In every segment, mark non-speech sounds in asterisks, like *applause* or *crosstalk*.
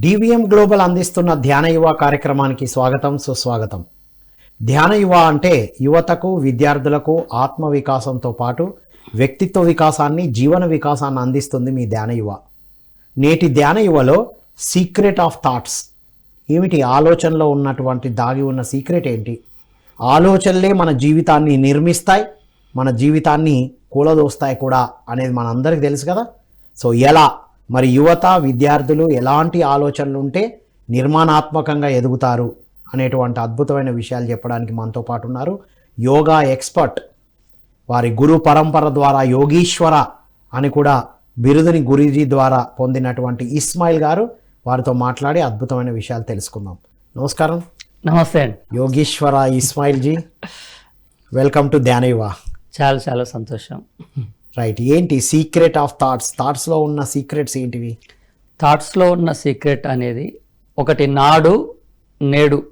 DVM global అందిస్తున్న ధ్యాన యువ కార్యక్రమానికి స్వాగతం సుస్వాగతం. ధ్యాన యువ అంటే యువతకు విద్యార్థులకు ఆత్మ వికాసంతో పాటు వ్యక్తిత్వ వికాసాన్ని జీవన వికాసాన్ని అందిస్తుంది మీ ధ్యాన యువ. నేటి ధ్యాన యువలో సీక్రెట్ ఆఫ్ థాట్స్. ఏమిటి? ఆలోచనలో ఉన్నటువంటి దాగి ఉన్న సీక్రెట్ ఏంటి? ఆలోచనలే మన జీవితాన్ని నిర్మిస్తాయి మన జీవితాన్ని కూలదోస్తాయి కూడా అనేది మనందరికీ తెలుసు కదా. సో ఎలా? మరి యువత విద్యార్థులు ఎలాంటి ఆలోచనలు ఉంటే నిర్మాణాత్మకంగా ఎదుగుతారు అనేటువంటి అద్భుతమైన విషయాలు చెప్పడానికి మనతో పాటు ఉన్నారు. యోగా ఎక్స్పర్ట్ వారి గురు పరంపర ద్వారా యోగీశ్వర అని కూడా బిరుదుని గురుజీ ద్వారా పొందినటువంటి ఇస్మాయిల్ గారు వారితో మాట్లాడి అద్భుతమైన విషయాలు తెలుసుకుందాం. నమస్కారం. నమస్తే అండి. Yogishwara Ismail G *laughs* welcome to Dhyanayuva చాలా చాలా సంతోషం. రైట్ ఏంటి? సీక్రెట్ ఆఫ్ థాట్స్ థాట్స్లో ఉన్న సీక్రెట్స్ ఏంటివి? థాట్స్లో ఉన్న సీక్రెట్ అనేది ఒకటి నాడు నేడు.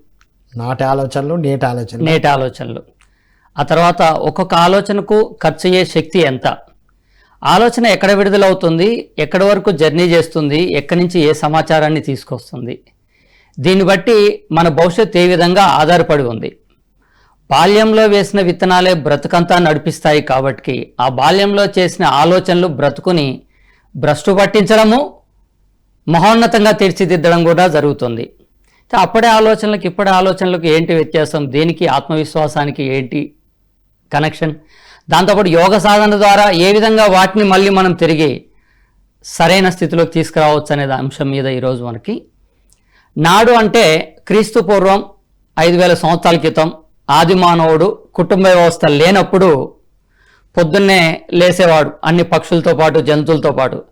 నాటి ఆలోచనలు నేటి ఆలోచనలు. నేటి ఆలోచనలు. ఆ తర్వాత ఒక్కొక్క ఆలోచనకు ఖర్చు అయ్యే శక్తి ఎంత? ఆలోచన ఎక్కడ విడుదలవుతుంది? ఎక్కడి వరకు జర్నీ చేస్తుంది? ఎక్కడి నుంచి ఏ సమాచారాన్ని తీసుకొస్తుంది? దీన్ని బట్టి మన భవిష్యత్తు ఏ విధంగా ఆధారపడి ఉంది? బాల్యంలో వేసిన విత్తనాలే బ్రతుకంతా నడిపిస్తాయి కాబట్టి ఆ బాల్యంలో చేసిన ఆలోచనలు బ్రతుకుని భ్రష్టు పట్టించడము మహోన్నతంగా తీర్చిదిద్దడం కూడా జరుగుతుంది. అప్పుడే అప్పటి ఆలోచనలకు ఇప్పటి ఆలోచనలకు ఏంటి వ్యత్యాసం? దేనికి ఆత్మవిశ్వాసానికి ఏంటి కనెక్షన్ దాంతోపాటు యోగ సాధన ద్వారా ఏ విధంగా వాటిని మళ్ళీ మనం తిరిగి సరైన స్థితిలోకి తీసుకురావచ్చు అనే అంశం మీద ఈరోజు మనకి. నాడు అంటే క్రీస్తు పూర్వం ఐదు వేల సంవత్సరాల క్రితం ఆది మానవుడు కుటుంబ వ్యవస్థ లేనప్పుడు పొద్దున్నే లేసేవాడు అన్ని పక్షులతో పాటు జంతువులతో పాటు.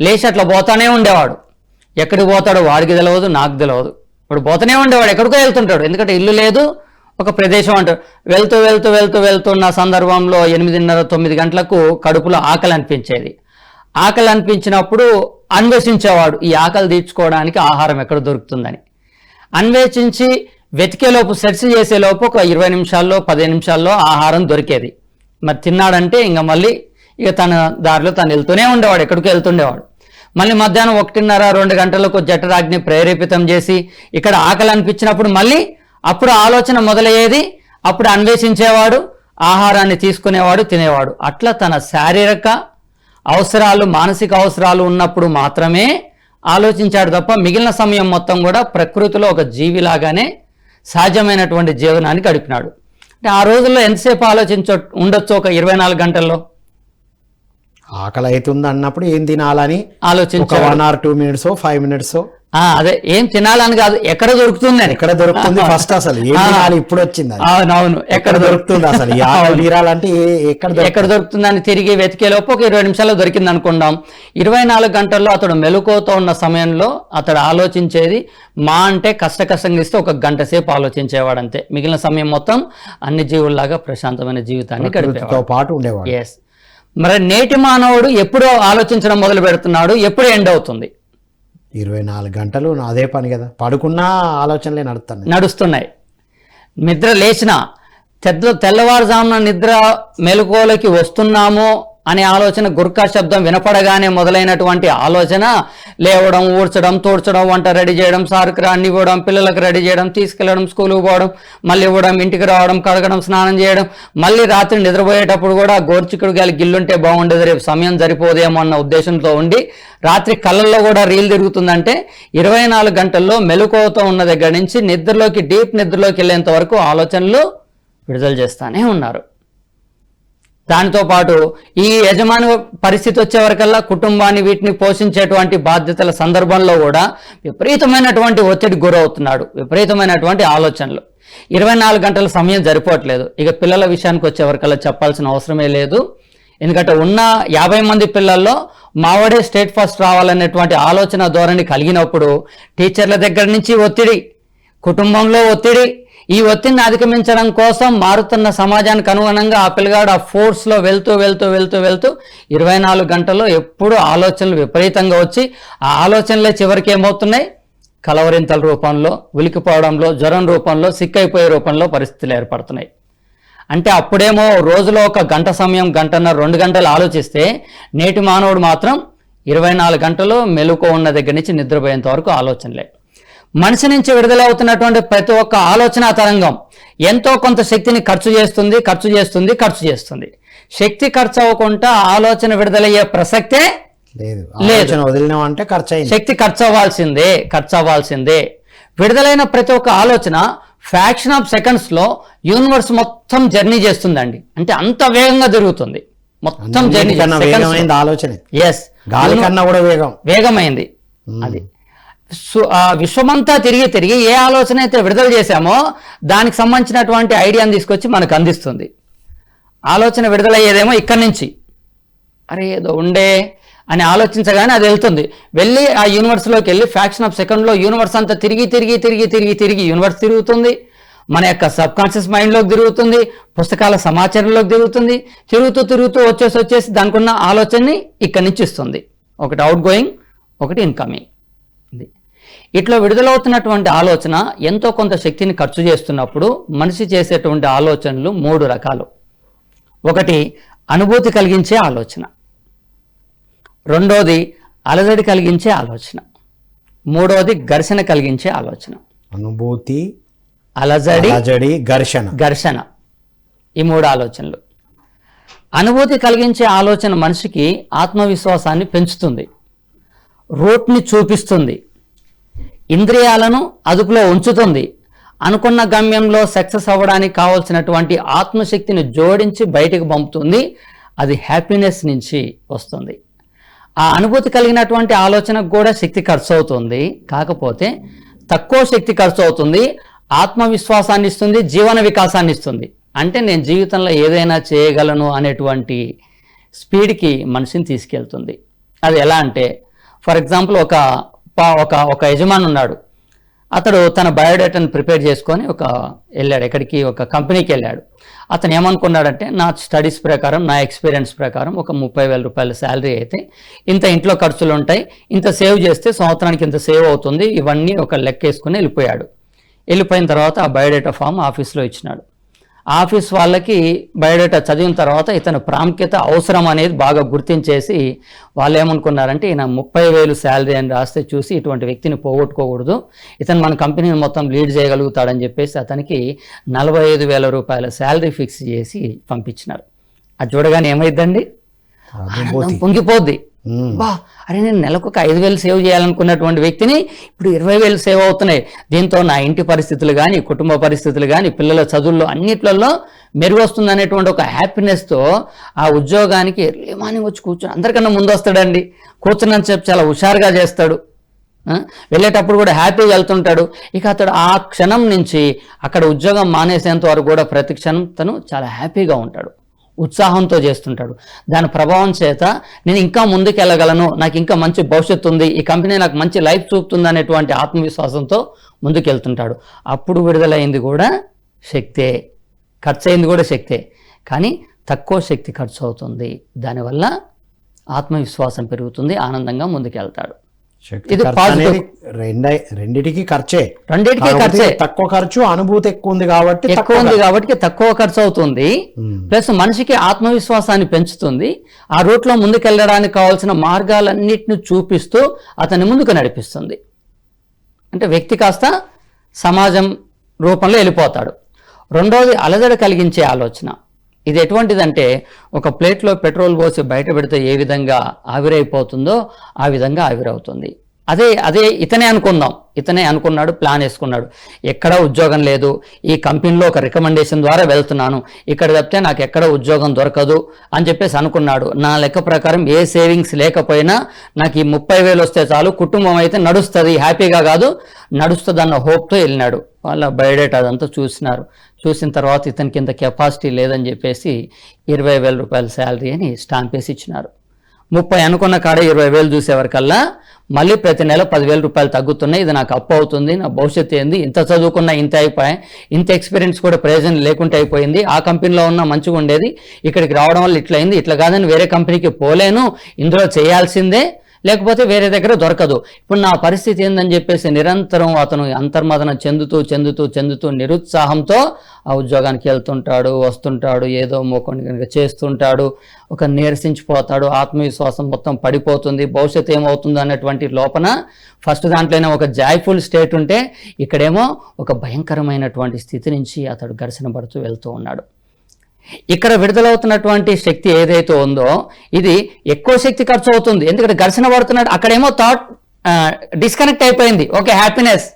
లేచి అట్లా పోతానే ఉండేవాడు. ఎక్కడికి పోతాడో వాడికి తెలియదు నాకు తెలియదు ఇప్పుడు పోతూనే ఉండేవాడు ఎక్కడికో వెళ్తుంటాడు. ఎందుకంటే ఇల్లు లేదు ఒక ప్రదేశం అంటాడు వెళ్తూ వెళ్తూ వెళ్తూ వెళ్తున్న సందర్భంలో ఎనిమిదిన్నర తొమ్మిది గంటలకు కడుపులో ఆకలి అనిపించేది. ఆకలి అనిపించినప్పుడు అన్వేషించేవాడు. ఈ ఆకలి తీర్చుకోవడానికి ఆహారం ఎక్కడ దొరుకుతుందని. అన్వేషించి వెతికేలోపు సెర్చ్ చేసేలోపు ఒక ఇరవై నిమిషాల్లో పదిహేను నిమిషాల్లో ఆహారం దొరికేది. మరి తిన్నాడంటే ఇంకా మళ్ళీ ఇక తన దారిలో తను వెళ్తూనే ఉండేవాడు ఎక్కడికి వెళ్తుండేవాడు. మళ్ళీ మధ్యాహ్నం ఒకటిన్నర రెండు గంటలకు జఠరాగ్ని ప్రేరేపితం చేసి ఇక్కడ ఆకలి అనిపించినప్పుడు మళ్ళీ అప్పుడు ఆలోచన మొదలయ్యేది అప్పుడు అన్వేషించేవాడు ఆహారాన్ని తీసుకునేవాడు తినేవాడు. అట్లా తన శారీరక అవసరాలు మానసిక అవసరాలు ఉన్నప్పుడు మాత్రమే ఆలోచించాడు తప్ప మిగిలిన సమయం మొత్తం కూడా ప్రకృతిలో ఒక జీవిలాగానే సహజమైనటువంటి జీవనాన్ని గడిపినాడు. అంటే ఆ రోజుల్లో ఎంతసేపు ఆలోచించ ఉండొచ్చు ఒక ఇరవై నాలుగు గంటల్లో? ఆకలి అవుతుంది అన్నప్పుడు ఏం తినాలని ఆలోచించ one or two minutes five minutes అదే ఏం తినాలని కాదు ఎక్కడ దొరుకుతుంది అని ఎక్కడ దొరుకుతుంది ఫస్ట్ అసలు ఇప్పుడు వచ్చింది. అవునవును ఎక్కడ దొరుకుతుంది? అసలు? ఏ- ఎక్కడ దొరుకుతుంది? ఎక్కడ దొరుకుతుందని తిరిగి వెతికే లోపు ఒక ఇరవై నిమిషాల్లో దొరికింది అనుకుందాం. ఇరవై నాలుగు గంటల్లో అతడు మెలకువతో ఉన్న సమయంలో అతడు ఆలోచించేది మా అంటే కష్ట కష్టంగా ఇస్తే ఒక గంట సేపు ఆలోచించేవాడు అంతే. మిగిలిన సమయం మొత్తం అన్ని జీవుల్లాగా ప్రశాంతమైన జీవితాన్ని గడిపేవాడు. పాటు ఉండేవాడు. ఎస్ మరి నేటి మానవుడు ఎప్పుడో ఆలోచించడం మొదలు పెడుతున్నాడు ఎప్పుడు ఎండ్ అవుతుంది. ఇరవై నాలుగు గంటలు నా అదే పని కదా. పడుకున్నా ఆలోచనలే నడుస్తున్నాయి నడుస్తున్నాయి. నిద్ర లేచిన తెల్ల తెల్లవారుజామున నిద్ర మెలకువలోకి వస్తున్నాము అనే ఆలోచన గుర్కా శబ్దం వినపడగానే మొదలైనటువంటి ఆలోచన లేవడం ఊడ్చడం తోడ్చడం వంట రెడీ చేయడం సార్కి అన్ని ఇవ్వడం పిల్లలకు రెడీ చేయడం తీసుకెళ్ళడం స్కూల్కి పోవడం మళ్ళీ ఇవ్వడం ఇంటికి రావడం కడగడం స్నానం చేయడం మళ్ళీ రాత్రి నిద్రపోయేటప్పుడు కూడా గోర్చికుడు గాలి గిల్లుంటే బాగుండేది రేపు సమయం సరిపోదేమో అన్న ఉద్దేశంతో ఉండి రాత్రి కళ్ళల్లో కూడా రీల్ తిరుగుతుందంటే ఇరవై నాలుగు గంటల్లో మెలకువతో ఉన్న దగ్గర నుంచి నిద్రలోకి డీప్ నిద్రలోకి వెళ్ళేంత వరకు ఆలోచనలు విడుదల చేస్తానే ఉన్నారు. దానితో పాటు ఈ యజమాని పరిస్థితి వచ్చే వరకల్లా కుటుంబాన్ని వీటిని పోషించేటువంటి బాధ్యతల సందర్భంలో కూడా విపరీతమైనటువంటి ఒత్తిడి గురవుతున్నాడు. విపరీతమైనటువంటి ఆలోచనలు. ఇరవై నాలుగు గంటల సమయం సరిపోవట్లేదు. ఇక పిల్లల విషయానికి వచ్చే వరకల్లా చెప్పాల్సిన అవసరమే లేదు. ఎందుకంటే ఉన్న యాభై మంది పిల్లల్లో మావాడే స్టేట్ ఫస్ట్ రావాలనేటువంటి ఆలోచన ధోరణి కలిగినప్పుడు టీచర్ల దగ్గర నుంచి ఒత్తిడి కుటుంబంలో ఒత్తిడి ఈ ఒత్తిడిని అధిగమించడం కోసం మారుతున్న సమాజానికి అనుగుణంగా ఆ పిల్లగాడు ఆ ఫోర్స్లో వెళ్తూ వెళ్తూ వెళ్తూ వెళ్తూ ఇరవై నాలుగు గంటల్లో ఎప్పుడూ ఆలోచనలు విపరీతంగా వచ్చి ఆ ఆలోచనలే చివరికి ఏమవుతున్నాయి? కలవరింతల రూపంలో ఉలికిపోవడంలో జ్వరం రూపంలో సిక్కైపోయే రూపంలో పరిస్థితులు ఏర్పడుతున్నాయి. అంటే అప్పుడేమో రోజులో ఒక గంట సమయం గంటన్నర రెండు గంటలు ఆలోచిస్తే నేటి మానవుడు మాత్రం ఇరవై నాలుగు గంటలు మెలుకో ఉన్న దగ్గర నుంచి నిద్రపోయేంత వరకు ఆలోచనలే. మనిషి నుంచి విడుదలవుతున్నటువంటి ప్రతి ఒక్క ఆలోచన తరంగం ఎంతో కొంత శక్తిని ఖర్చు చేస్తుంది ఖర్చు చేస్తుంది ఖర్చు చేస్తుంది. శక్తి ఖర్చు అవ్వకుండా ఆలోచన విడుదలయ్యే ప్రసక్తే లేదు. ఆలోచన వదిలినామంటే ఖర్చు శక్తి ఖర్చు అవ్వాల్సిందే ఖర్చు అవ్వాల్సిందే. విడుదలైన ప్రతి ఒక్క ఆలోచన ఫ్యాక్షన్ ఆఫ్ సెకండ్స్లో యూనివర్స్ మొత్తం జర్నీ చేస్తుందండి. అంటే అంత వేగంగా జరుగుతుంది. మొత్తం జర్నీ ఆలోచనే. ఎస్ గాలి కన్నా కూడా వేగం. వేగమైంది. అది. విశ్వమంతా తిరిగి తిరిగి ఏ ఆలోచన అయితే విడుదల చేశామో దానికి సంబంధించినటువంటి ఐడియాని తీసుకొచ్చి మనకు అందిస్తుంది. ఆలోచన విడుదలయ్యేదేమో ఇక్కడి నుంచి. అరే ఏదో ఉండే అని ఆలోచించగానే అది వెళ్తుంది. వెళ్ళి ఆ యూనివర్స్లోకి వెళ్ళి ఫ్యాక్షన్ ఆఫ్ సెకండ్లో యూనివర్స్ అంతా తిరిగి తిరిగి తిరిగి తిరిగి తిరిగి యూనివర్స్ తిరుగుతుంది. మన యొక్క సబ్ కాన్షియస్ మైండ్లోకి తిరుగుతుంది. పుస్తకాల సమాచారంలోకి తిరుగుతుంది. తిరుగుతూ తిరుగుతూ వచ్చేసి వచ్చేసి దానికి ఉన్న ఆలోచనని ఇక్కడి నుంచి ఇస్తుంది. ఒకటి అవుట్ గోయింగ్ ఒకటి ఇన్కమింగ్ ఇట్లా విడుదలవుతున్నటువంటి ఆలోచన ఎంతో కొంత శక్తిని ఖర్చు చేస్తున్నప్పుడు మనిషి చేసేటువంటి ఆలోచనలు మూడు రకాలు. ఒకటి అనుభూతి కలిగించే ఆలోచన. రెండోది అలజడి కలిగించే ఆలోచన. మూడోది ఘర్షణ కలిగించే ఆలోచన. అనుభూతి అలజడి అలజడి ఘర్షణ. ఘర్షణ. ఈ మూడు ఆలోచనలు. అనుభూతి కలిగించే ఆలోచన మనిషికి ఆత్మవిశ్వాసాన్ని పెంచుతుంది. రూట్ని చూపిస్తుంది. ఇంద్రియాలను అదుపులో ఉంచుతుంది. అనుకున్న గమ్యంలో సక్సెస్ అవ్వడానికి కావాల్సినటువంటి ఆత్మశక్తిని జోడించి బయటకు పంపుతుంది. అది హ్యాపీనెస్ నుంచి వస్తుంది. ఆ అనుభూతి కలిగినటువంటి ఆలోచనకు కూడా శక్తి ఖర్చు అవుతుంది కాకపోతే తక్కువ శక్తి ఖర్చు అవుతుంది ఆత్మవిశ్వాసాన్ని ఇస్తుంది. జీవన వికాసాన్ని ఇస్తుంది. అంటే నేను జీవితంలో ఏదైనా చేయగలను అనేటువంటి స్పీడ్కి మనిషిని తీసుకెళ్తుంది. అది ఎలా అంటే ఫర్ ఎగ్జాంపుల్ ఒక ఒక ఒక యజమాని ఉన్నాడు. అతడు తన బయోడేటాను ప్రిపేర్ చేసుకొని ఒక వెళ్ళాడు ఎక్కడికి ఒక కంపెనీకి వెళ్ళాడు. అతను ఏమనుకున్నాడంటే నా స్టడీస్ ప్రకారం నా ఎక్స్పీరియన్స్ ప్రకారం ఒక ముప్పై వేల రూపాయల శాలరీ అయితే ఇంత ఇంట్లో ఖర్చులు ఉంటాయి ఇంత సేవ్ చేస్తే సంవత్సరానికి ఇంత సేవ్ అవుతుంది ఇవన్నీ ఒక లెక్క వేసుకుని వెళ్ళిపోయాడు. వెళ్ళిపోయిన తర్వాత ఆ బయోడేటా ఫామ్ ఆఫీస్లో ఇచ్చినాడు. ఆఫీస్ వాళ్ళకి బయోడేటా చదివిన తర్వాత ఇతను ప్రాముఖ్యత అవసరం అనేది బాగా గుర్తించేసి వాళ్ళు ఏమనుకున్నారంటే ఈయన ముప్పై వేలు శాలరీ అని రాస్తే చూసి ఇటువంటి వ్యక్తిని పోగొట్టుకోకూడదు. ఇతను మన కంపెనీని మొత్తం లీడ్ చేయగలుగుతాడని చెప్పేసి అతనికి నలభై ఐదు వేల రూపాయల శాలరీ ఫిక్స్ చేసి పంపించినారు. అది చూడగానే ఏమైందండి? పొంగిపోద్ది. బా అరే నేను నెలకు ఒక ఐదు వేలు సేవ్ చేయాలనుకున్నటువంటి వ్యక్తిని ఇప్పుడు ఇరవై వేలు సేవ్ అవుతున్నాయి. దీంతో నా ఇంటి పరిస్థితులు కానీ కుటుంబ పరిస్థితులు కానీ పిల్లల చదువుల్లో అన్నిట్లలో మెరుగు వస్తుంది అనేటువంటి ఒక హ్యాపీనెస్తో ఆ ఉద్యోగానికి ఎర్లీ మార్నింగ్ వచ్చి కూర్చొని అందరికన్నా ముందు వస్తాడండి కూర్చున్నని చెప్పి చాలా హుషారుగా చేస్తాడు. వెళ్ళేటప్పుడు కూడా హ్యాపీగా వెళ్తుంటాడు. ఇక అతడు ఆ క్షణం నుంచి అక్కడ ఉద్యోగం మానేసేంత వరకు కూడా ప్రతి క్షణం తను చాలా హ్యాపీగా ఉంటాడు. ఉత్సాహంతో చేస్తుంటాడు. దాని ప్రభావం చేత నేను ఇంకా ముందుకెళ్ళగలను నాకు ఇంకా మంచి భవిష్యత్తు ఉంది ఈ కంపెనీ నాకు మంచి లైఫ్ చూపుతుంది అనేటువంటి ఆత్మవిశ్వాసంతో ముందుకెళ్తుంటాడు. అప్పుడు విడుదలైంది కూడా శక్తే ఖర్చు అయింది కూడా శక్తే. కానీ తక్కువ శక్తి ఖర్చు అవుతుంది దానివల్ల ఆత్మవిశ్వాసం పెరుగుతుంది ఆనందంగా ముందుకెళ్తాడు. ఇది రెండిటికి ఖర్చే. రెండింటికి ఖర్చే. తక్కువ ఖర్చు అనుభూతి ఎక్కువ ఉంది కాబట్టి ఎక్కువ తక్కువ ఉంది కాబట్టి తక్కువ ఖర్చు అవుతుంది. ప్లస్ మనిషికి ఆత్మవిశ్వాసాన్ని పెంచుతుంది. ఆ రూట్లో ముందుకెళ్ళడానికి కావాల్సిన మార్గాలన్నిటిని చూపిస్తూ అతన్ని ముందుకు నడిపిస్తుంది. అంటే వ్యక్తి కాస్త సమాజం రూపంలో వెళ్ళిపోతాడు. రెండోది అలజడి కలిగించే ఆలోచన. ఇది ఎటువంటిదంటే ఒక ప్లేట్లో పెట్రోల్ పోసి బయట పెడితే ఏ విధంగా ఆవిరైపోతుందో ఆ విధంగా ఆవిరవుతుంది. అదే అదే ఇతనే అనుకుందాం. ఇతనే అనుకున్నాడు ప్లాన్ వేసుకున్నాడు. ఎక్కడ ఉద్యోగం లేదు. ఈ కంపెనీలో ఒక రికమెండేషన్ ద్వారా వెళ్తున్నాను. ఇక్కడ తప్పితే నాకు ఎక్కడ ఉద్యోగం దొరకదు అని చెప్పేసి అనుకున్నాడు. నా లెక్క ప్రకారం ఏ సేవింగ్స్ లేకపోయినా నాకు ఈ ముప్పై వేలు వస్తే చాలు. కుటుంబం అయితే నడుస్తుంది. హ్యాపీగా కాదు. నడుస్తుంది అన్న హోప్తో వెళ్ళినాడు. వాళ్ళ బయోడేటా అదంతా చూసినారు. చూసిన తర్వాత ఇతని కింద కెపాసిటీ లేదని చెప్పేసి ఇరవై వేల రూపాయల శాలరీ అని స్టాంప్ వేసి ఇచ్చినారు. ముప్పై అనుకున్న కాడ ఇరవై వేలు చూసేవరకల్లా మళ్ళీ ప్రతి నెల పదివేల రూపాయలు తగ్గుతున్నాయి. ఇది నాకు అప్పు అవుతుంది నా భవిష్యత్తు ఏంది? ఇంత చదువుకున్నా ఇంత అయిపోయాయి ఇంత ఎక్స్పీరియన్స్ కూడా ప్రయోజనం లేకుంటే అయిపోయింది. ఆ కంపెనీలో ఉన్న మంచిగా ఉండేది ఇక్కడికి రావడం వల్ల ఇట్లయింది. ఇట్లా కాదని వేరే కంపెనీకి పోలేను. ఇందులో చేయాల్సిందే. లేకపోతే వేరే దగ్గర దొరకదు. ఇప్పుడు నా పరిస్థితి ఏందని చెప్పేసి నిరంతరం అతను అంతర్మదన చెందుతూ చెందుతూ చెందుతూ నిరుత్సాహంతో ఆ ఉద్యోగానికి వెళ్తుంటాడు వస్తుంటాడు ఏదో మోకొని కనుక చేస్తుంటాడు ఒక నీరసించిపోతాడు ఆత్మవిశ్వాసం మొత్తం పడిపోతుంది భవిష్యత్తు ఏమవుతుందో అనేటువంటి లోపన ఫస్ట్ దాంట్లోనే ఒక జాయ్ఫుల్ స్టేట్ ఉంటే ఇక్కడేమో ఒక భయంకరమైనటువంటి స్థితి నుంచి అతడు ఘర్షణ పడుతూ వెళ్తూ ఉన్నాడు. ఇక్కడ విడుదలవుతున్నటువంటి శక్తి ఏదైతే ఉందో ఇది ఎక్కువ శక్తి ఖర్చు అవుతుంది ఎందుకంటే ఘర్షణ పడుతున్నట్టు అక్కడేమో థాట్ డిస్కనెక్ట్ అయిపోయింది. ఓకే హ్యాపీనెస్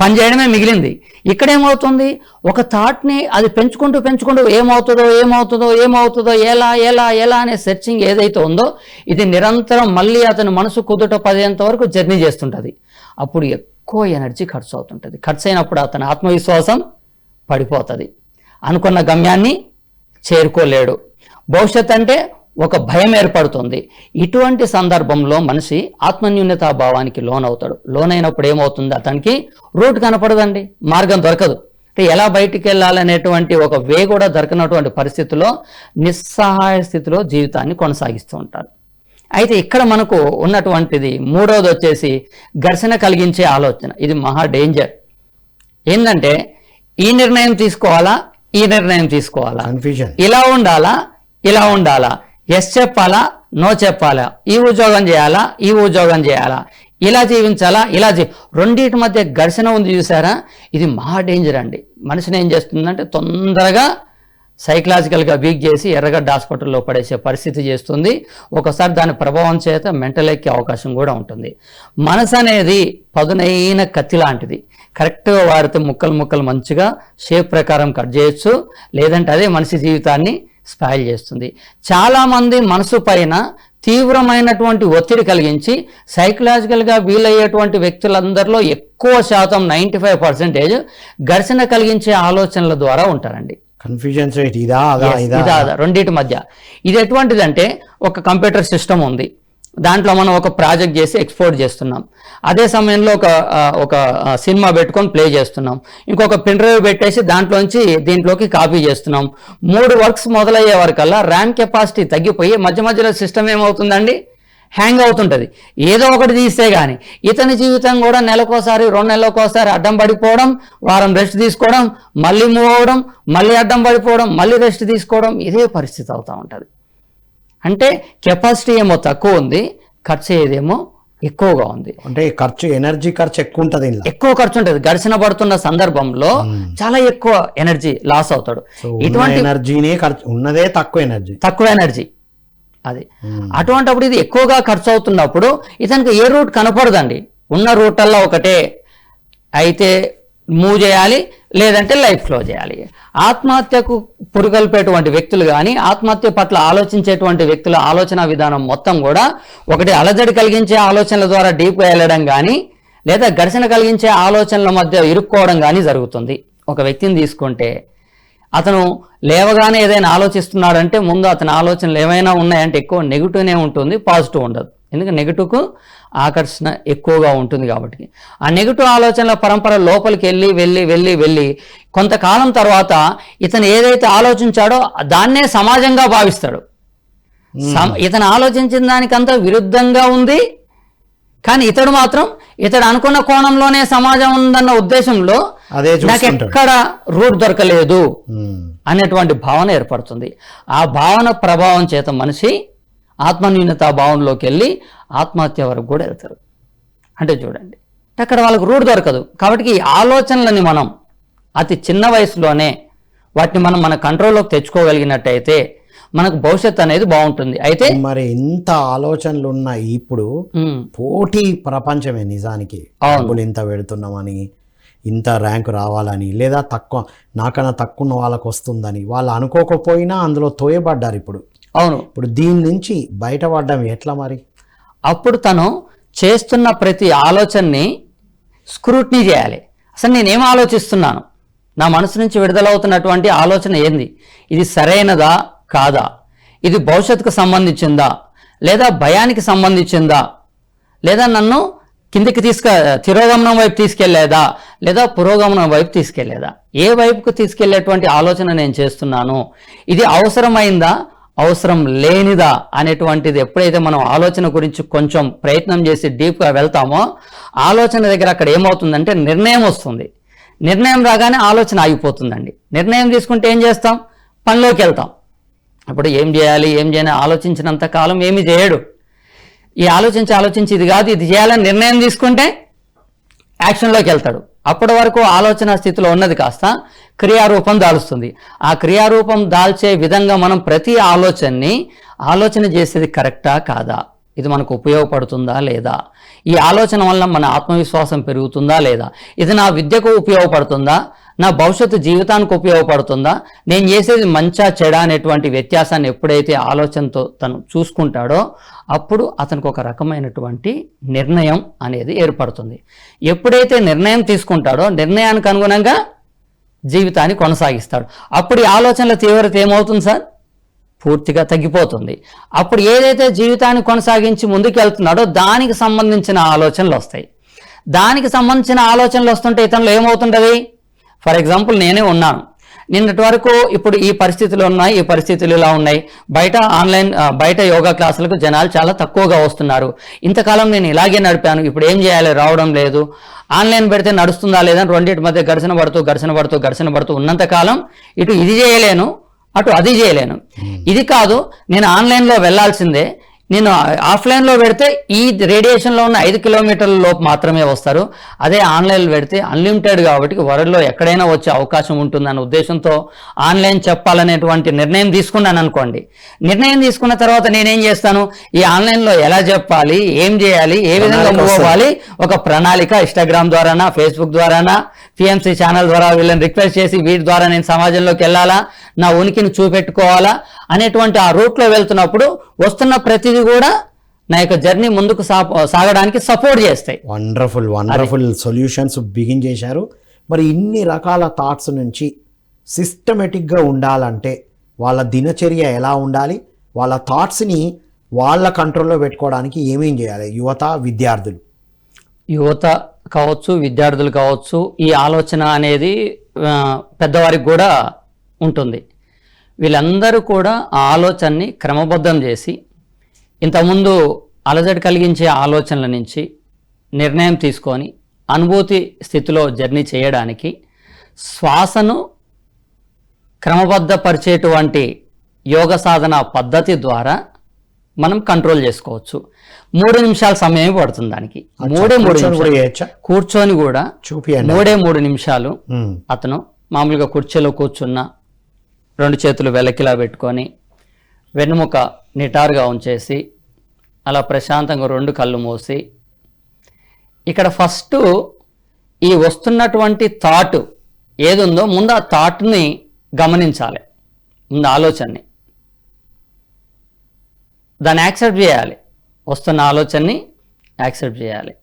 పని చేయడమే మిగిలింది. ఇక్కడ ఏమవుతుంది ఒక థాట్ని అది పెంచుకుంటూ పెంచుకుంటూ ఏమవుతుందో ఏమవుతుందో ఏమవుతుందో ఎలా ఎలా ఎలా అనే సెర్చింగ్ ఏదైతే ఉందో ఇది నిరంతరం మళ్ళీ అతని మనసు కుదుట పదేంత వరకు జర్నీ చేస్తుంటుంది. అప్పుడు ఎక్కువ ఎనర్జీ ఖర్చు అవుతుంటుంది ఖర్చు అయినప్పుడు అతని ఆత్మవిశ్వాసం పడిపోతుంది. అనుకున్న గమ్యాన్ని చేరుకోలేడు. భవిష్యత్ అంటే ఒక భయం ఏర్పడుతుంది. ఇటువంటి సందర్భంలో మనిషి ఆత్మన్యూన్యతా భావానికి లోనవుతాడు. లోనైనప్పుడు ఏమవుతుంది అతనికి రూట్ కనపడదండి. మార్గం దొరకదు. అంటే ఎలా బయటికి వెళ్ళాలనేటువంటి ఒక వే కూడా దొరకనటువంటి పరిస్థితిలో నిస్సహాయ స్థితిలో జీవితాన్ని కొనసాగిస్తూ ఉంటారు అయితే ఇక్కడ మనకు ఉన్నటువంటిది మూడవది వచ్చేసి ఘర్షణ కలిగించే ఆలోచన. ఇది మహా డేంజర్. ఏంటంటే ఈ నిర్ణయం తీసుకోవాలా? ఈ నిర్ణయం తీసుకోవాలా? కన్ఫ్యూజన్ ఇలా ఉండాలా? ఇలా ఉండాలా? ఎస్ చెప్పాలా? నో చెప్పాలా? ఈ ఉద్యోగం చేయాలా? ఈ ఉద్యోగం చేయాలా? ఇలా జీవించాలా? ఇలా జీ రెండింటి మధ్య ఘర్షణ ఉంది చూసారా? ఇది మహా డేంజర్ అండి. మనిషిని ఏం చేస్తుందంటే తొందరగా సైకలాజికల్గా వీక్ చేసి ఎర్రగడ్డ హాస్పిటల్లో పడేసే పరిస్థితి చేస్తుంది. ఒకసారి దాని ప్రభావం చేత మెంటల్ ఎక్కే అవకాశం కూడా ఉంటుంది. మనసు అనేది పదునైన కత్తి లాంటిది. కరెక్ట్గా వాడితే ముక్కలు ముక్కలు మంచిగా షేప్ ప్రకారం కట్ చేయొచ్చు. లేదంటే అదే మనిషి జీవితాన్ని స్పాయిల్ చేస్తుంది. చాలామంది మనసు పైన తీవ్రమైనటువంటి ఒత్తిడి కలిగించి సైకలాజికల్గా వీలయ్యేటువంటి వ్యక్తులందరిలో ఎక్కువ శాతం నైంటీ ఫైవ్ పర్సెంటేజ్ ఘర్షణ కలిగించే ఆలోచనల ద్వారా ఉంటారండి. కన్ఫ్యూజన్ ఇదా ఇదా? రెండింటి మధ్య. ఇది ఎటువంటిదంటే ఒక కంప్యూటర్ సిస్టమ్ ఉంది. దాంట్లో మనం ఒక ప్రాజెక్ట్ చేసి ఎక్స్పోర్ట్ చేస్తున్నాం. అదే సమయంలో ఒక ఒక సినిమా పెట్టుకొని ప్లే చేస్తున్నాం. ఇంకొక పిన్ డ్రైవ్ పెట్టేసి దాంట్లోంచి దీంట్లోకి కాపీ చేస్తున్నాం. మూడు వర్క్స్ మొదలయ్యే వరకల్లా ర్యామ్ కెపాసిటీ తగ్గిపోయి మధ్య మధ్యలో సిస్టమ్ ఏమవుతుందండి? హ్యాంగ్ అవుతుంటుంది. ఏదో ఒకటి తీస్తే కానీ ఇతని జీవితం కూడా నెలకోసారి రెండు నెలలకోసారి అడ్డం పడిపోవడం వారం రెస్ట్ తీసుకోవడం మళ్ళీ మూవ్ అవ్వడం మళ్ళీ అడ్డం పడిపోవడం మళ్ళీ రెస్ట్ తీసుకోవడం ఇదే పరిస్థితి అవుతూ ఉంటుంది. అంటే కెపాసిటీ ఏమో తక్కువ ఉంది ఖర్చు ఏదేమో ఎక్కువగా ఉంది. అంటే ఖర్చు ఎనర్జీ ఖర్చు ఎక్కువ ఉంటుంది ఎక్కువ ఖర్చు ఉంటుంది. ఘర్షణ పడుతున్న సందర్భంలో చాలా ఎక్కువ ఎనర్జీ లాస్ అవుతాడు. ఇటువంటి ఎనర్జీనే ఖర్చు ఉన్నదే తక్కువ ఎనర్జీ. తక్కువ ఎనర్జీ. అది. అటువంటప్పుడు ఇది ఎక్కువగా ఖర్చు అవుతున్నప్పుడు ఇతనికి ఏ రూట్ కనపడదండి. ఉన్న రూటల్లో ఒకటే. అయితే మూవ్ చేయాలి లేదంటే లైఫ్ ఫ్లో చేయాలి. ఆత్మహత్యకు పురుగల్పేటువంటి వ్యక్తులు కానీ ఆత్మహత్య పట్ల ఆలోచించేటువంటి వ్యక్తుల ఆలోచన విధానం మొత్తం కూడా ఒకటి అలజడి కలిగించే ఆలోచనల ద్వారా డీప్గా వెళ్ళడం కానీ లేదా ఘర్షణ కలిగించే ఆలోచనల మధ్య ఇరుక్కోవడం కానీ జరుగుతుంది. ఒక వ్యక్తిని తీసుకుంటే అతను లేవగానే ఏదైనా ఆలోచిస్తున్నాడంటే ముందు అతని ఆలోచనలు ఏమైనా ఉన్నాయంటే ఎక్కువ నెగిటివ్నే ఉంటుంది పాజిటివ్ ఉండదు. ఎందుకంటే నెగిటివ్కు ఆకర్షణ ఎక్కువగా ఉంటుంది కాబట్టి. ఆ నెగిటివ్ ఆలోచనల పరంపర లోపలికి వెళ్ళి వెళ్ళి వెళ్ళి వెళ్ళి కొంతకాలం తర్వాత ఇతను ఏదైతే ఆలోచించాడో దాన్నే సమాజంగా భావిస్తాడు. ఇతను ఆలోచించిన దానికంతా విరుద్ధంగా ఉంది. కానీ ఇతడు మాత్రం ఇతడు అనుకున్న కోణంలోనే సమాజం ఉందన్న ఉద్దేశంలో అదే నాకు ఎక్కడ రూట్ దొరకలేదు. అనేటువంటి భావన ఏర్పడుతుంది. ఆ భావన ప్రభావం చేత మనిషి ఆత్మన్యూనత భావంలోకి వెళ్ళి ఆత్మహత్య వరకు కూడా వెళ్తారు. అంటే చూడండి అక్కడ వాళ్ళకు రూట్ దొరకదు. కాబట్టి ఈ ఆలోచనలని మనం అతి చిన్న వయసులోనే వాటిని మనం మన కంట్రోల్లోకి తెచ్చుకోగలిగినట్టయితే మనకు భవిష్యత్తు అనేది బాగుంటుంది. అయితే మరి ఎంత ఆలోచనలు ఉన్నాయి ఇప్పుడు పోటీ ప్రపంచమే నిజానికి. డబ్బులు ఇంత పెడుతున్నామని ఇంత ర్యాంక్ రావాలని లేదా తక్కువ నాకన్నా తక్కువ ఉన్న వాళ్ళకు వస్తుందని వాళ్ళు అనుకోకపోయినా అందులో తోయబడ్డారు ఇప్పుడు. అవును. ఇప్పుడు దీని నుంచి బయటపడడం ఎట్లా మరి? అప్పుడు తను చేస్తున్న ప్రతి ఆలోచనని స్క్రూట్నీ చేయాలి. అసలు నేనేం ఆలోచిస్తున్నాను? నా మనసు నుంచి విడుదలవుతున్నటువంటి ఆలోచన ఏంది? ఇది సరైనదా కాదా? ఇది భవిష్యత్తుకు సంబంధించిందా? లేదా భయానికి సంబంధించిందా? లేదా నన్ను కిందికి తీసుక తిరోగమనం వైపు తీసుకెళ్ళేదా? లేదా పురోగమనం వైపు తీసుకెళ్ళేదా? ఏ వైపుకు తీసుకెళ్ళేటువంటి ఆలోచన నేను చేస్తున్నాను? ఇది అవసరమైందా? అవసరం లేనిదా అనేటువంటిది ఎప్పుడైతే మనం ఆలోచన గురించి కొంచెం ప్రయత్నం చేసి డీప్గా వెళ్తామో ఆలోచన దగ్గర అక్కడ ఏమవుతుందంటే నిర్ణయం వస్తుంది. నిర్ణయం రాగానే ఆలోచన ఆగిపోతుందండి. నిర్ణయం తీసుకుంటే ఏం చేస్తాం? పనిలోకి వెళ్తాం. అప్పుడు ఏం చేయాలి ఏం చేయాలి ఆలోచించినంత కాలం ఏమీ చేయడు. ఈ ఆలోచించి ఆలోచించి ఇది కాదు ఇది చేయాలని నిర్ణయం తీసుకుంటే యాక్షన్లోకి వెళ్తాడు. అప్పటి వరకు ఆలోచన స్థితిలో ఉన్నది కాస్త క్రియారూపం దాలుస్తుంది. ఆ క్రియారూపం దాల్చే విధంగా మనం ప్రతి ఆలోచనని ఆలోచన చేసేది కరెక్టా కాదా? ఇది మనకు ఉపయోగపడుతుందా లేదా? ఈ ఆలోచన వల్ల మన ఆత్మవిశ్వాసం పెరుగుతుందా లేదా? ఇది నా విద్యకు ఉపయోగపడుతుందా? నా భవిష్యత్తు జీవితానికి ఉపయోగపడుతుందా? నేను చేసేది మంచా చెడా అనేటువంటి వ్యత్యాసాన్ని ఎప్పుడైతే ఆలోచనతో తను చూసుకుంటాడో అప్పుడు అతనికి ఒక రకమైనటువంటి నిర్ణయం అనేది ఏర్పడుతుంది. ఎప్పుడైతే నిర్ణయం తీసుకుంటాడో నిర్ణయానికి అనుగుణంగా జీవితాన్ని కొనసాగిస్తాడు. అప్పుడు ఈ ఆలోచనల తీవ్రత ఏమవుతుంది సార్? పూర్తిగా తగ్గిపోతుంది. అప్పుడు ఏదైతే జీవితాన్ని కొనసాగించి ముందుకు వెళ్తున్నాడో దానికి సంబంధించిన ఆలోచనలు వస్తాయి. దానికి సంబంధించిన ఆలోచనలు వస్తుంటే ఇతరులు ఏమవుతుంటది? ఫర్ ఎగ్జాంపుల్ నేనే ఉన్నాను. నిన్నటి వరకు ఇప్పుడు ఈ పరిస్థితులు ఉన్నాయి ఈ పరిస్థితులు ఇలా ఉన్నాయి. బయట ఆన్లైన్ బయట యోగా క్లాసులకు జనాలు చాలా తక్కువగా వస్తున్నారు. ఇంతకాలం నేను ఇలాగే నడిపాను ఇప్పుడు ఏం చేయాలి? రావడం లేదు. ఆన్లైన్ పెడితే నడుస్తుందా లేదా రెండింటి మధ్య ఘర్షణ పడుతూ ఘర్షణ పడుతూ ఘర్షణ పడుతూ ఉన్నంతకాలం ఇటు ఇది చేయలేను. అటు అది చేయలేను. ఇది కాదు నేను ఆన్లైన్లో వెళ్ళాల్సిందే నేను ఆఫ్లైన్లో పెడితే ఈ రేడియేషన్లో ఉన్న ఐదు కిలోమీటర్ల లోపు మాత్రమే వస్తారు. అదే ఆన్లైన్లో పెడితే అన్లిమిటెడ్ కాబట్టి వరల్డ్లో ఎక్కడైనా వచ్చే అవకాశం ఉంటుందన్న ఉద్దేశంతో ఆన్లైన్ చెప్పాలనేటువంటి నిర్ణయం తీసుకున్నాను అనుకోండి. నిర్ణయం తీసుకున్న తర్వాత నేనేం చేస్తాను? ఈ ఆన్లైన్లో ఎలా చెప్పాలి? ఏం చేయాలి? ఏ విధంగా. అవ్వాలి? ఒక ప్రణాళిక ఇన్స్టాగ్రామ్ ద్వారానా ఫేస్బుక్ ద్వారానా పిఎంసి ఛానల్ ద్వారా వీళ్ళని రిక్వెస్ట్ చేసి వీటి ద్వారా నేను సమాజంలోకి వెళ్ళాలా? నా ఉనికిని చూపెట్టుకోవాలా? అనేటువంటి ఆ రూట్లో వెళ్తున్నప్పుడు వస్తున్న ప్రతిదీ కూడా నా యొక్క జర్నీ ముందుకు సాగడానికి సపోర్ట్ చేస్తాయి. వండర్ఫుల్ వండర్ఫుల్ సొల్యూషన్స్ బిగిన్ చేశారు. మరి ఇన్ని రకాల థాట్స్ నుంచి సిస్టమేటిక్గా ఉండాలంటే వాళ్ళ దినచర్య ఎలా ఉండాలి? వాళ్ళ థాట్స్ని వాళ్ళ కంట్రోల్లో పెట్టుకోవడానికి ఏమేం చేయాలి? యువత విద్యార్థులు. యువత కావచ్చు విద్యార్థులు కావచ్చు ఈ ఆలోచన అనేది పెద్దవారికి కూడా ఉంటుంది. వీళ్ళందరూ కూడా ఆ ఆలోచనని క్రమబద్ధం చేసి ఇంతకుముందు అలజడి కలిగించే ఆలోచనల నుంచి నిర్ణయం తీసుకొని అనుభూతి స్థితిలో జర్నీ చేయడానికి శ్వాసను క్రమబద్ధపరిచేటువంటి యోగ సాధన పద్ధతి ద్వారా మనం కంట్రోల్ చేసుకోవచ్చు. మూడు నిమిషాల సమయం పడుతుంది దానికి. మూడే మూడు కూర్చొని కూడా నిమిషాలు చేయొచ్చా? కూర్చొని కూడా చూపియండి. మూడే మూడు నిమిషాలు అతను మామూలుగా కుర్చీలో కూర్చున్న రెండు చేతులు వెలకిలా పెట్టుకొని వెన్నుముక నిటారుగా ఉంచేసి అలా ప్రశాంతంగా రెండు కళ్ళు మూసి ఇక్కడ ఫస్ట్ ఈ వస్తున్నటువంటి థాట్ ఏదుందో ముందు ఆ థాట్ని గమనించాలి ముందు ఆలోచనని. దాన్ని యాక్సెప్ట్ చేయాలి వస్తున్న ఆలోచనని యాక్సెప్ట్ చేయాలి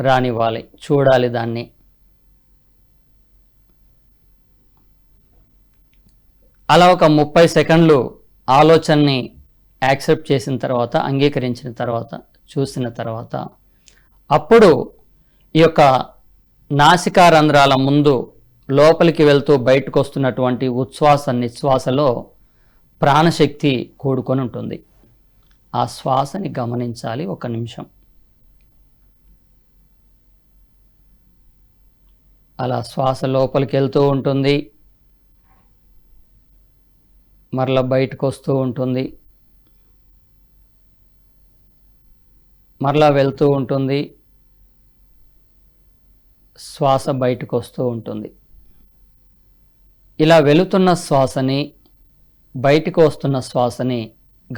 రానివ్వాలి చూడాలి దాన్ని. అలా ఒక ముప్పై సెకండ్లు ఆలోచనని యాక్సెప్ట్ చేసిన తర్వాత అంగీకరించిన తర్వాత చూసిన తర్వాత అప్పుడు ఈ యొక్క నాసికా రంధ్రాల ముందు లోపలికి వెళ్తూ బయటకు వస్తున్నటువంటి ఉచ్ఛ్వాస నిశ్వాసలో ప్రాణశక్తి కూడుకొని ఉంటుంది. ఆ శ్వాసని గమనించాలి ఒక నిమిషం. అలా శ్వాస లోపలికి వెళ్తూ ఉంటుంది. మరలా బయటకు వస్తూ ఉంటుంది. మరలా వెళ్తూ ఉంటుంది. శ్వాస బయటకు వస్తూ ఉంటుంది. ఇలా వెళుతున్న శ్వాసని బయటకు వస్తున్న శ్వాసని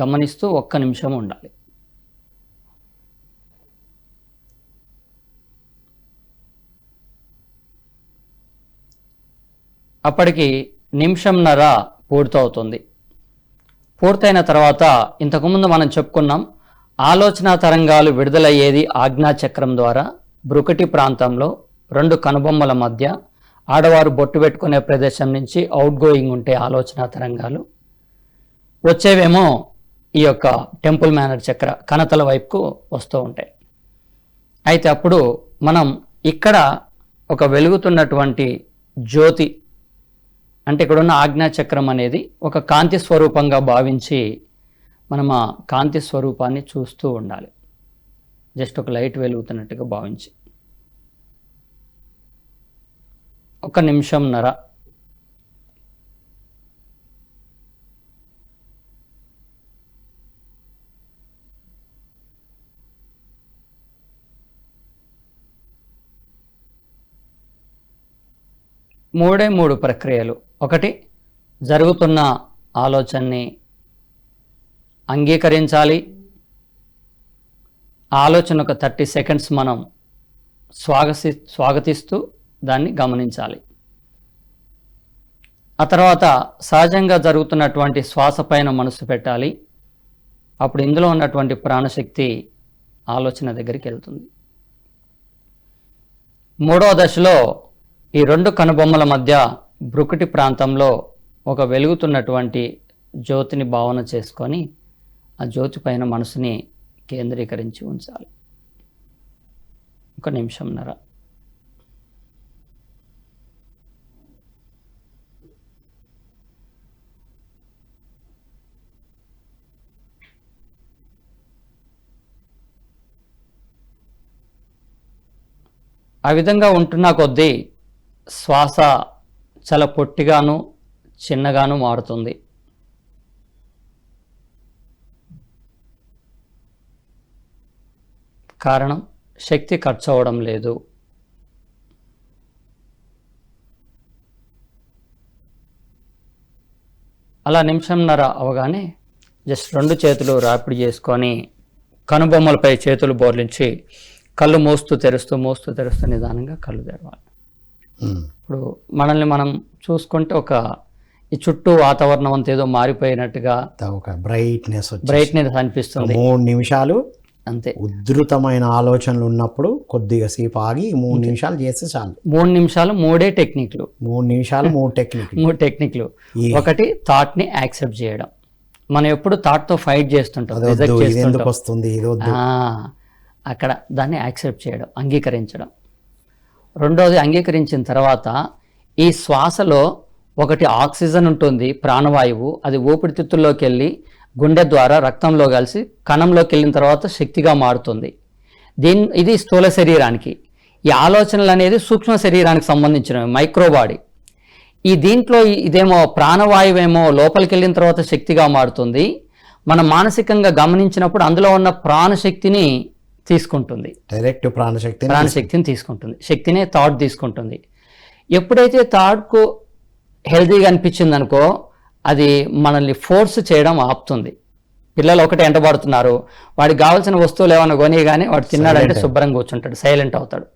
గమనిస్తూ ఒక్క నిమిషం ఉండాలి. అప్పటికి నిమిషంన్నర పూర్తవుతుంది. పూర్తయిన తర్వాత ఇంతకుముందు మనం చెప్పుకున్నాం ఆలోచన తరంగాలు విడుదలయ్యేది ఆజ్ఞాచక్రం ద్వారా బ్రుకటి ప్రాంతంలో రెండు కనుబొమ్మల మధ్య ఆడవారు బొట్టు పెట్టుకునే ప్రదేశం నుంచి అవుట్ గోయింగ్ ఉంటే ఆలోచన తరంగాలు. వచ్చేవేమో ఈ యొక్క టెంపుల్ మేనర్ చక్ర కనతల వైపుకు వస్తూ ఉంటాయి. అయితే అప్పుడు మనం ఇక్కడ ఒక వెలుగుతున్నటువంటి జ్యోతి అంటే ఇక్కడ ఉన్న ఆజ్ఞాచక్రం అనేది ఒక కాంతి స్వరూపంగా భావించి మనం ఆ కాంతి స్వరూపాన్ని చూస్తూ ఉండాలి. జస్ట్ ఒక లైట్ వెలుగుతున్నట్టుగా భావించి. ఒక నిమిషంన్నర మూడే మూడు ప్రక్రియలు. ఒకటి జరుగుతున్న ఆలోచనని అంగీకరించాలి. ఆలోచన ఒక థర్టీ సెకండ్స్ మనం స్వాగతి స్వాగతిస్తూ దాన్ని గమనించాలి. ఆ తర్వాత సహజంగా జరుగుతున్నటువంటి శ్వాస పైన మనసు పెట్టాలి. అప్పుడు ఇందులో ఉన్నటువంటి ప్రాణశక్తి ఆలోచన దగ్గరికి వెళ్తుంది. మూడవ దశలో ఈ రెండు కనుబొమ్మల మధ్య బ్రుకుటి ప్రాంతంలో ఒక వెలుగుతున్నటువంటి జ్యోతిని భావన చేసుకొని ఆ జ్యోతి పైన మనసుని కేంద్రీకరించి ఉంచాలి. ఒక నిమిషంన్నర ఆ విధంగా ఉంటున్న కొద్దీ శ్వాస చాలా పొట్టిగాను చిన్నగాను మారుతుంది. కారణం శక్తి ఖర్చు అవ్వడం లేదు. అలా నిమిషంన్నర అవగానే జస్ట్ రెండు చేతులు రాపిడి చేసుకొని కనుబొమ్మలపై చేతులు బోర్లించి కళ్ళు మోస్తూ తెరుస్తూ మోస్తూ తెరుస్తూ నిదానంగా కళ్ళు తెరవాలి. ఇప్పుడు మనల్ని మనం చూసుకుంటే ఒక ఈ చుట్టూ వాతావరణం అంతా ఏదో మారిపోయినట్టుగా ఒక బ్రైట్నెస్ బ్రైట్నెస్ అనిపిస్తుంది. మూడు నిమిషాలు అంతే. ఉధృతమైన ఆలోచనలు ఉన్నప్పుడు కొద్దిగా సేపు ఆగి మూడు నిమిషాలు చేస్తే చాలు. మూడు నిమిషాలు మూడే టెక్నిక్లు మూడు నిమిషాలు మూడు *laughs* టెక్నిక్ మూడు టెక్నిక్లు ఒకటి థాట్ని యాక్సెప్ట్ చేయడం. మనం ఎప్పుడు థాట్తో ఫైట్ చేస్తుంటాం ఎందుకు వస్తుంది అక్కడ దాన్ని యాక్సెప్ట్ చేయడం అంగీకరించడం. రెండోది అంగీకరించిన తర్వాత ఈ శ్వాసలో ఒకటి ఆక్సిజన్ ఉంటుంది ప్రాణవాయువు. అది ఊపిరితిత్తుల్లోకి వెళ్ళి గుండె ద్వారా రక్తంలో కలిసి కణంలోకి వెళ్ళిన తర్వాత శక్తిగా మారుతుంది. దీని ఇది స్థూల శరీరానికి. ఈ ఆలోచనలు అనేది సూక్ష్మ శరీరానికి సంబంధించినవి మైక్రోబాడీ. ఈ దీంట్లో ఇదేమో ఇదేమో ప్రాణవాయువేమో లోపలికి వెళ్ళిన తర్వాత శక్తిగా మారుతుంది. మనం మానసికంగా గమనించినప్పుడు అందులో ఉన్న ప్రాణశక్తిని తీసుకుంటుంది. డైరెక్ట్ ప్రాణశక్తిని ప్రాణశక్తిని తీసుకుంటుంది. శక్తినే థాట్ తీసుకుంటుంది. ఎప్పుడైతే థాట్కు హెల్తీగా అనిపించింది అనుకో అది మనల్ని ఫోర్స్ చేయడం ఆపుతుంది. పిల్లలు ఒకటి ఎంటబడుతున్నారు వాడికి కావాల్సిన వస్తువులు ఏమైనా కొనియగానే వాడు తిన్నాడంటే శుభ్రంగా కూర్చుంటాడు సైలెంట్ అవుతాడు.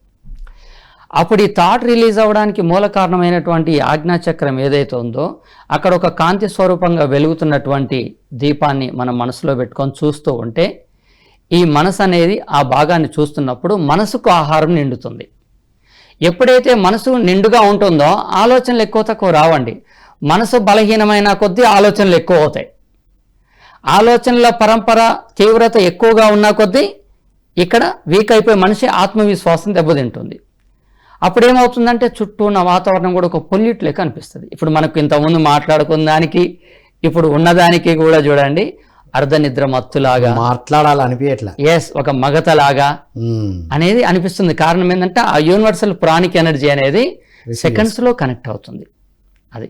అప్పుడు ఈ థాట్ రిలీజ్ అవ్వడానికి మూల కారణమైనటువంటి ఆజ్ఞాచక్రం ఏదైతే ఉందో అక్కడ ఒక కాంతి స్వరూపంగా వెలుగుతున్నటువంటి దీపాన్ని మనం మనసులో పెట్టుకొని చూస్తూ ఉంటే ఈ మనసు అనేది ఆ భాగాన్ని చూస్తున్నప్పుడు మనసుకు ఆహారం నిండుతుంది. ఎప్పుడైతే మనసు నిండుగా ఉంటుందో ఆలోచనలు ఎక్కువ తక్కువ రావండి. మనసు బలహీనమైన కొద్దీ ఆలోచనలు ఎక్కువ అవుతాయి. ఆలోచనల పరంపర తీవ్రత ఎక్కువగా ఉన్న కొద్దీ ఇక్కడ వీక్ అయిపోయి మనిషి ఆత్మవిశ్వాసం దెబ్బతింటుంది. అప్పుడు ఏమవుతుందంటే చుట్టూ ఉన్న వాతావరణం కూడా ఒక పొల్యూట్ లెక్క అనిపిస్తుంది. ఇప్పుడు మనకు ఇంతకుముందు మాట్లాడుకున్న దానికి ఇప్పుడు ఉన్నదానికి కూడా చూడండి. అర్ధనిద్ర మత్తులాగా మాట్లాడాలి అనిపించట్లే ఎస్ ఒక మగతలాగా ఉమ్. అనేది అనిపిస్తుంది. కారణం ఏంటంటే ఆ యూనివర్సల్ ప్రాణిక్ ఎనర్జీ అనేది సెకండ్స్లో కనెక్ట్ అవుతుంది. అది.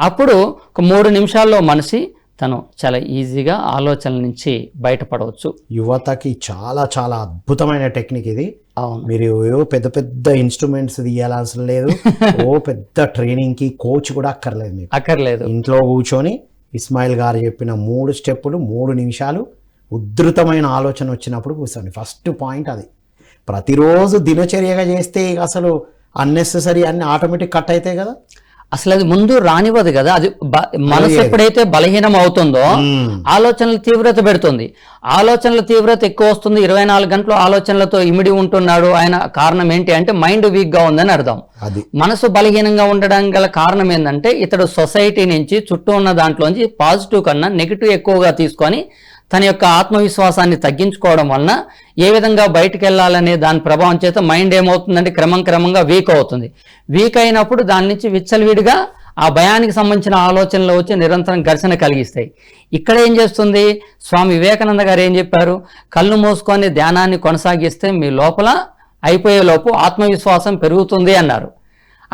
అప్పుడు ఒక మూడు నిమిషాల్లో మనిషి తను చాలా ఈజీగా ఆలోచనల నుంచి బయటపడవచ్చు. యువతకి చాలా చాలా అద్భుతమైన టెక్నిక్ ఇది. అవును. మీరు ఏవో పెద్ద పెద్ద ఇన్స్ట్రుమెంట్స్ తీయాల్సిన లేదు. *laughs* ఓ పెద్ద ట్రైనింగ్కి కోచ్ కూడా అక్కర్లేదు మీకు. అక్కర్లేదు. ఇంట్లో కూర్చొని ఇస్మాయిల్ గారు చెప్పిన మూడు స్టెప్పులు మూడు నిమిషాలు ఉధృతమైన ఆలోచన వచ్చినప్పుడు కూర్చోండి. ఫస్ట్ పాయింట్ అది. ప్రతిరోజు దినచర్యగా చేస్తే అసలు అన్నెసెసరీ అన్ని ఆటోమేటిక్ కట్ అవుతాయి కదా. అసలు అది ముందు రానివ్వదు కదా అది మనసు ఎప్పుడైతే బలహీనం అవుతుందో. ఆలోచనల తీవ్రత పెడుతుంది. ఆలోచనల తీవ్రత ఎక్కువ వస్తుంది ఇరవై నాలుగు గంటలు ఆలోచనలతో ఇమిడి ఉంటున్నాడు ఆయన కారణం ఏంటి అంటే మైండ్ వీక్గా ఉందని అర్థం. మనసు బలహీనంగా ఉండడం గల కారణం ఏంటంటే ఇతడు సొసైటీ నుంచి చుట్టూ ఉన్న దాంట్లోంచి పాజిటివ్ కన్నా నెగిటివ్ ఎక్కువగా తీసుకొని తన యొక్క ఆత్మవిశ్వాసాన్ని తగ్గించుకోవడం వలన ఏ విధంగా బయటకు వెళ్ళాలనే దాని ప్రభావం చేత మైండ్ ఏమవుతుందంటే క్రమం క్రమంగా వీక్ అవుతుంది. వీక్ అయినప్పుడు దాని నుంచి విచ్చలవిడిగా ఆ భయానికి సంబంధించిన ఆలోచనలు వచ్చి నిరంతరం ఘర్షణ కలిగిస్తాయి. ఇక్కడ ఏం చేస్తుంది? స్వామి వివేకానంద గారు ఏం చెప్పారు? కళ్ళు మూసుకొని ధ్యానాన్ని కొనసాగిస్తే మీ లోపల అయిపోయే లోపు ఆత్మవిశ్వాసం పెరుగుతుంది అన్నారు.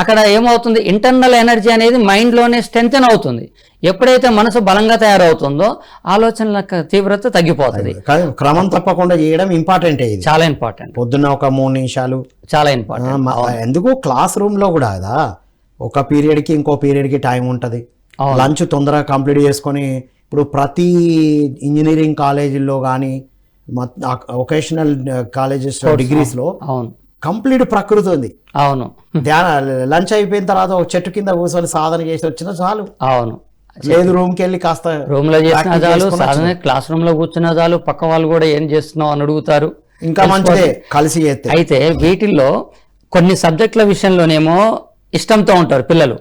అక్కడ ఏమవుతుంది? ఇంటర్నల్ ఎనర్జీ అనేది మైండ్లోనే స్ట్రెంగ్తన్ అవుతుంది. ఎప్పుడైతే మనసు బలంగా తయారవుతుందో ఆలోచనల తీవ్రత తగ్గిపోతుంది. క్రమం తప్పకుండా చేయడం ఇంపార్టెంట్ ఇది. చాలా ఇంపార్టెంట్ పొద్దున్న ఒక మూడు నిమిషాలు. చాలా ఇంపార్టెంట్ ఎందుకు? క్లాస్ రూమ్లో కూడా కదా ఒక పీరియడ్కి ఇంకో పీరియడ్కి టైం ఉంటది. లంచ్ తొందరగా కంప్లీట్ చేసుకొని ఇప్పుడు ప్రతి ఇంజనీరింగ్ కాలేజీల్లో కానీ ఒకేషనల్ కాలేజెస్ డిగ్రీస్లో అవును. కంప్లీట్ ప్రకృతి ఉంది. అవును. ధ్యాన లంచ్ అయిపోయిన తర్వాత ఒక చెట్టు కింద కూర్చొని సాధన చేసి వచ్చినా చాలు. అవును. లేదు రూమ్కి వెళ్ళి కాస్త రూమ్లో చేసిన చాలు సాధన క్లాస్ రూమ్లో కూర్చున్న చాలు పక్క వాళ్ళు కూడా ఏం చేస్తున్నావు అని అడుగుతారు. ఇంకా మంచిదే కలిసి చేస్తే. అయితే వీటిల్లో కొన్ని సబ్జెక్టుల విషయంలోనేమో ఇష్టంతో ఉంటారు పిల్లలు.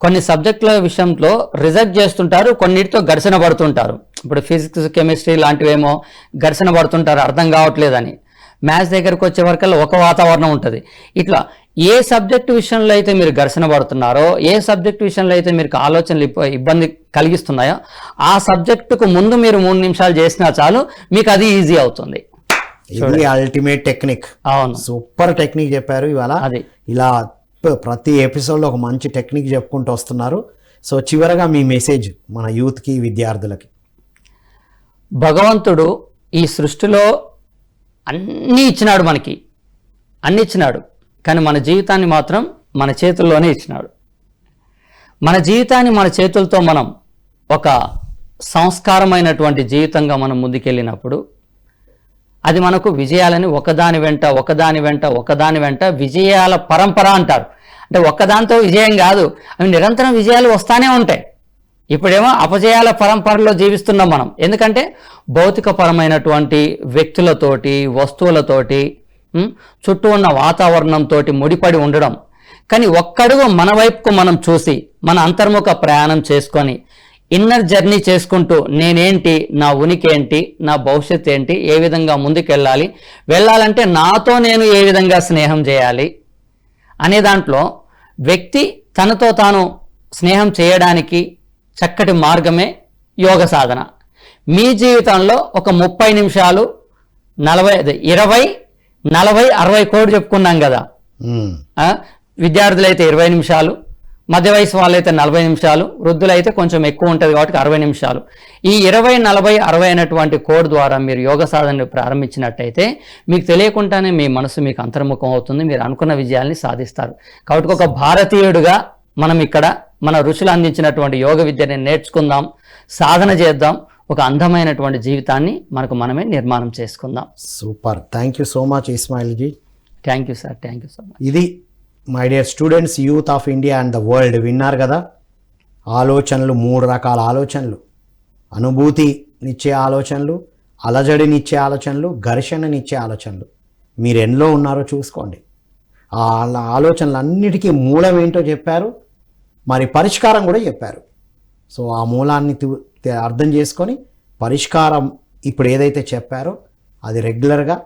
కొన్ని సబ్జెక్టుల విషయంలో రిజెక్ట్ చేస్తుంటారు కొన్నిటితో ఘర్షణ పడుతుంటారు. ఇప్పుడు ఫిజిక్స్ కెమిస్ట్రీ లాంటివేమో ఘర్షణ పడుతుంటారు అర్థం కావట్లేదని. మ్యాథ్స్ దగ్గరకు వచ్చే వరకల్లా ఒక వాతావరణం ఉంటుంది. ఇట్లా ఏ సబ్జెక్టు విషయంలో అయితే మీరు ఘర్షణ పడుతున్నారో ఏ సబ్జెక్టు విషయంలో అయితే మీకు ఆలోచనలు ఇబ్బ- ఇబ్బంది కలిగిస్తున్నాయో ఆ సబ్జెక్టుకు ముందు మీరు మూడు నిమిషాలు చేసినా చాలు మీకు అది ఈజీ అవుతుంది. ఇది అల్టిమేట్ టెక్నిక్. అవును. సూపర్ టెక్నిక్ చెప్పారు ఇవాళ. అది. ఇలా ప్రతి ఎపిసోడ్లో ఒక మంచి టెక్నిక్ చెప్పుకుంటూ వస్తున్నారు. సో చివరగా మీ మెసేజ్ మన యూత్కి విద్యార్థులకి. భగవంతుడు ఈ సృష్టిలో అన్నీ ఇచ్చినాడు మనకి. అన్ని ఇచ్చినాడు. కానీ మన జీవితాన్ని మాత్రం మన చేతుల్లోనే ఇచ్చినాడు. మన జీవితాన్ని మన చేతులతో మనం ఒక సంస్కారమైనటువంటి జీవితంగా మనం ముందుకెళ్ళినప్పుడు అది మనకు విజయాలని ఒకదాని వెంట ఒకదాని వెంట ఒకదాని వెంట విజయాల పరంపర అంటారు. అంటే ఒక్కదాంతో విజయం కాదు. అవి నిరంతరం విజయాలు వస్తానే ఉంటాయి. ఇప్పుడేమో అపజయాల పరంపరలో జీవిస్తున్నాం మనం. ఎందుకంటే భౌతికపరమైనటువంటి వ్యక్తులతోటి వస్తువులతోటి చుట్టూ ఉన్న వాతావరణంతో ముడిపడి ఉండడం. కానీ ఒక్కడుగు మన వైపుకు మనం చూసి మన అంతర్ముఖ ప్రయాణం చేసుకొని ఇన్నర్ జర్నీ చేసుకుంటూ నేనేంటి నా ఉనికి ఏంటి నా భవిష్యత్ ఏంటి ఏ విధంగా ముందుకెళ్ళాలి వెళ్ళాలంటే నాతో నేను ఏ విధంగా స్నేహం చేయాలి అనే దాంట్లో వ్యక్తి తనతో తాను స్నేహం చేయడానికి చక్కటి మార్గమే యోగ సాధన. మీ జీవితంలో ఒక ముప్పై నిమిషాలు నలభై ఇరవై నలభై అరవై కోడ్ చెప్పుకున్నాం కదా. విద్యార్థులైతే ఇరవై నిమిషాలు మధ్య వయసు వాళ్ళైతే నలభై నిమిషాలు వృద్ధులైతే కొంచెం ఎక్కువ ఉంటుంది కాబట్టి అరవై నిమిషాలు. ఈ ఇరవై నలభై అరవై అయినటువంటి కోడ్ ద్వారా మీరు యోగ సాధనని ప్రారంభించినట్టయితే మీకు తెలియకుండానే మీ మనసు మీకు అంతర్ముఖం అవుతుంది మీరు అనుకున్న విజయాల్ని సాధిస్తారు. కాబట్టి ఒక భారతీయుడిగా మనం ఇక్కడ మన ఋషులు అందించినటువంటి యోగ విద్యని నేర్చుకుందాం సాధన చేద్దాం ఒక అందమైనటువంటి జీవితాన్ని మనకు మనమే నిర్మాణం చేసుకుందాం. Super. Thank you so much Ismail ji thank you sir thank you so much ఇది my dear students youth of India and the world విన్నారు కదా? ఆలోచనలు మూడు రకాల ఆలోచనలు. అనుభూతినిచ్చే ఆలోచనలు అలజడినిచ్చే ఆలోచనలు ఘర్షణనిచ్చే ఆలోచనలు. మీరు ఎన్నో ఉన్నారో చూసుకోండి. ఆ ఆలోచనలన్నిటికీ మూలం ఏంటో చెప్పారు? మరి పరిష్కారం కూడా చెప్పారు. సో ఆ మూలాన్ని అర్థం చేసుకొని పరిష్కారం ఇప్పుడు ఏదైతే చెప్పారో అది రెగ్యులర్గా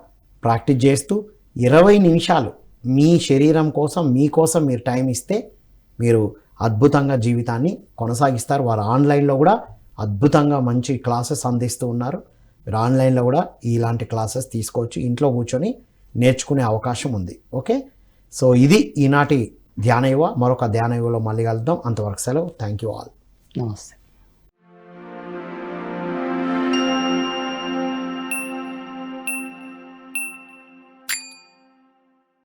ప్రాక్టీస్ చేస్తూ ఇరవై నిమిషాలు మీ శరీరం కోసం మీకోసం మీరు టైం ఇస్తే మీరు అద్భుతంగా జీవితాన్ని కొనసాగిస్తారు. వారు ఆన్లైన్లో కూడా అద్భుతంగా మంచి క్లాసెస్ అందిస్తూ ఉన్నారు. మీరు ఆన్లైన్లో కూడా ఇలాంటి క్లాసెస్ తీసుకోవచ్చు. ఇంట్లో కూర్చొని నేర్చుకునే అవకాశం ఉంది. ఓకే? సో ఇది ఈనాటి ధ్యాన యువ మరొక ధ్యాన యువలో మళ్ళీ కలుద్దాం. అంతవరకు సెలవు. థ్యాంక్ యూ ఆల్ నమస్తే.